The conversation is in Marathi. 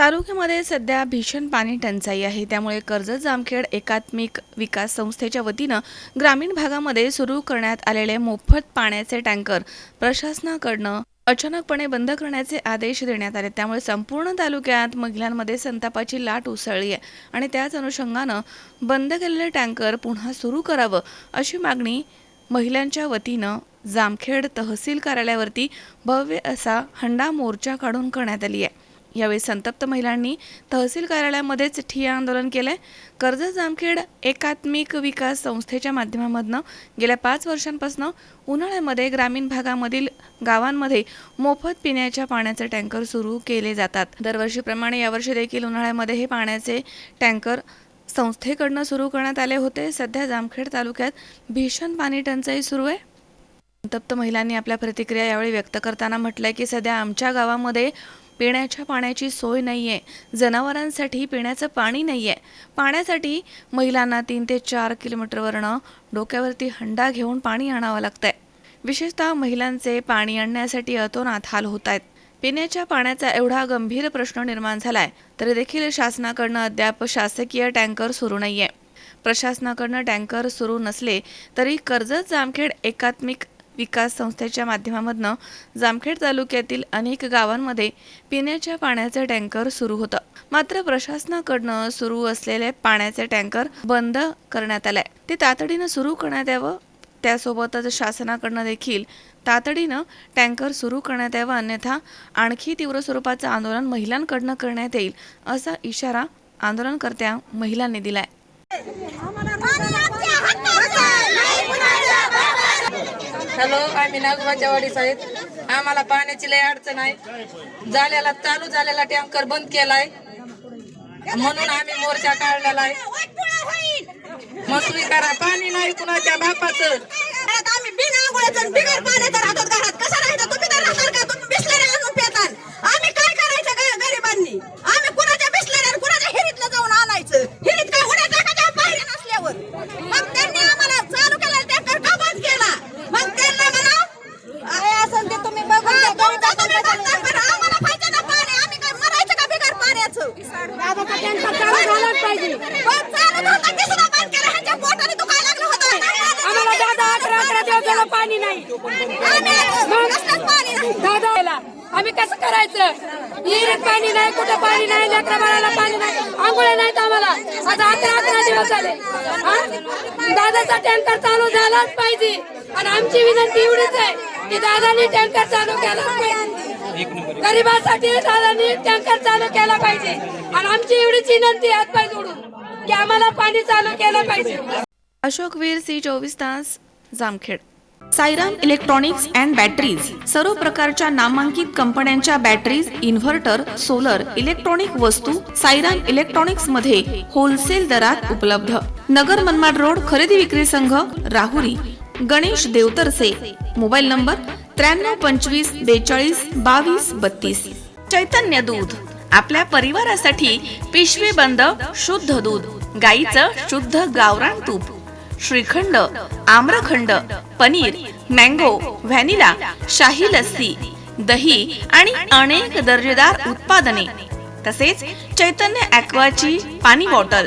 तालुक्यामध्ये सध्या भीषण पाणी टंचाई आहे. त्यामुळे कर्जत जामखेड एकात्मिक विकास संस्थेच्या वतीनं ग्रामीण भागामध्ये सुरू करण्यात आलेले मोफत पाण्याचे टँकर प्रशासनाकडनं अचानकपणे बंद करण्याचे आदेश देण्यात आले. त्यामुळे संपूर्ण तालुक्यात महिलांमध्ये संतापाची लाट उसळली आहे आणि त्याच अनुषंगानं बंद केलेले टँकर पुन्हा सुरू करावं अशी मागणी महिलांच्या वतीनं जामखेड तहसील कार्यालयावरती भव्य असा हंडा मोर्चा काढून करण्यात आली आहे. यावेळी संतप्त महिलांनी तहसील कार्यालयामध्येच ठिय्या आंदोलन केलंय. कर्जत जामखेड एकात्मिक विकास संस्थेच्या माध्यमामधनं गेल्या पाच वर्षांपासून उन्हाळ्यामध्ये ग्रामीण भागामधील गावांमध्ये मोफत पिण्याच्या पाण्याचे टँकर सुरू केले जातात. दरवर्षीप्रमाणे यावर्षी देखील उन्हाळ्यामध्ये हे पाण्याचे टँकर संस्थेकडनं सुरू करण्यात आले होते. सध्या जामखेड तालुक्यात भीषण पाणी टंचाई सुरू आहे. संतप्त महिलांनी आपल्या प्रतिक्रिया यावेळी व्यक्त करताना म्हटलंय की सध्या आमच्या गावामध्ये पिण्याच्या पाण्याची सोय नाही आहे जनावरांसाठी पिण्याचं पाणी नाही आहे पाण्यासाठी महिलांना तीन ते चार किलोमीटरवरनं डोक्यावरती हंडा घेऊन पाणी आणावं लागतंय. विशेषतः महिलांचे पाणी आणण्यासाठी अतोनात हाल होत आहेत पिण्याच्या पाण्याचा एवढा गंभीर प्रश्न निर्माण झालाय तरी देखील शासनाकडनं अद्याप शासकीय टँकर सुरू नाहीये. प्रशासनाकडनं टँकर सुरू नसले तरी कर्जत जामखेड एकात्मिक विकास संस्थेच्या माध्यमामधनं जामखेड तालुक्यातील अनेक गावांमध्ये पिण्याच्या पाण्याचे टँकर सुरू होतं. मात्र प्रशासनाकडनं सुरू असलेले पाण्याचे टँकर बंद करण्यात आले ते तातडीनं सुरू करण्यात यावं त्यासोबतच शासनाकडनं देखील तातडीनं टँकर सुरू करण्यात यावं अन्यथा आणखी तीव्र स्वरूपाचं आंदोलन महिलांकडनं करण्यात येईल असा इशारा आंदोलनकर्त्या महिलांनी दिलाय. हॅलो आम्ही नागोबाच्या वाडीस आहेत. आम्हाला पाण्याची लय अडचण आहे. झालेला चालू झालेला टँकर बंद केलाय. म्हणून आम्ही मोर्चा काढलेला आहे. मग करा पाणी नाही कुणाच्या बापाचं. घरात आम्ही बिना आंघोळीचं आणि बिगर पाण्याचं राहतो घरात. कसं राहायचं तुम्ही तर राहणार का? तुम्ही बिसलेरे आणून पितात आम्ही काय करायचं ग- गरिबांनी? आम्ही कुणाच्या बिसलेरे आणि कुणाच्या हिरीतलं जाऊन आणायचं? हिरीत काय उड्या टाकायच्या पायऱ्या नसल्यावर? मग त्यांनी आम्हाला चालू केला टँकर का बंद केला मग त्यांना म्हणा काय असं ते तुम्ही बघून घ्या. तुमचं तुम्ही बघता बरं. आम्हाला पाहिजे ना पाणी आम्ही काय मरायचं का बिगर पाण्याचं पण चालू नव्हतं ते सुद्धा बंद केलं ह्यांच्या पोटाने दुखायला लागलं होतं आम्हाला दादा अकरा अकरा दिवसाला पाणी नाही आम्ही पाणी नाही दादा आम्ही कसं करायचं विहिरीत पाणी नाही कुठं पाणी नाही लेकरा बाळाला पाणी नाही आंघोळ्या नाहीत आम्हाला आता अकरा अकरा दिवस झाले दादाचा टँकर चालू झालाच पाहिजे आणि आमची विनंती एवढीच आहे की दादानी टँकर चालू केला पाहिजे गरिबासाठी दादानी टँकर चालू केला पाहिजे. आणि आमची एवढीच विनंती आहे हातपाय जोडून की आम्हाला पाणी चालू केलं पाहिजे. अशोक वीर सी चोवीस तास Jamkhed. Sairam electronics and batteries सर्व प्रकारच्या नामांकित कंपन्यांच्या बॅटरीज इन्व्हर्टर सोलर इलेक्ट्रॉनिक वस्तू सायराम इलेक्ट्रॉनिक्समध्ये होलसेल दरात उपलब्ध. नगर मनमाड रोड खरेदी विक्री संघ राहुरी. गणेश देवतरसे. मोबाईल नंबर त्र्याण्णव पंचवीस बेचाळीस बावीस बत्तीस. चैतन्य दूध. आपल्या परिवारासाठी पिशवी बंद शुद्ध दूध. गाईचं शुद्ध गावरान तूप. श्रीखंड आम्रखंड पनीर मँगो व्हॅनिला शाही लस्सी दही आणि अनेक दर्जेदार उत्पादने. तसेच चैतन्य ॲक्वाची पाणी बॉटल.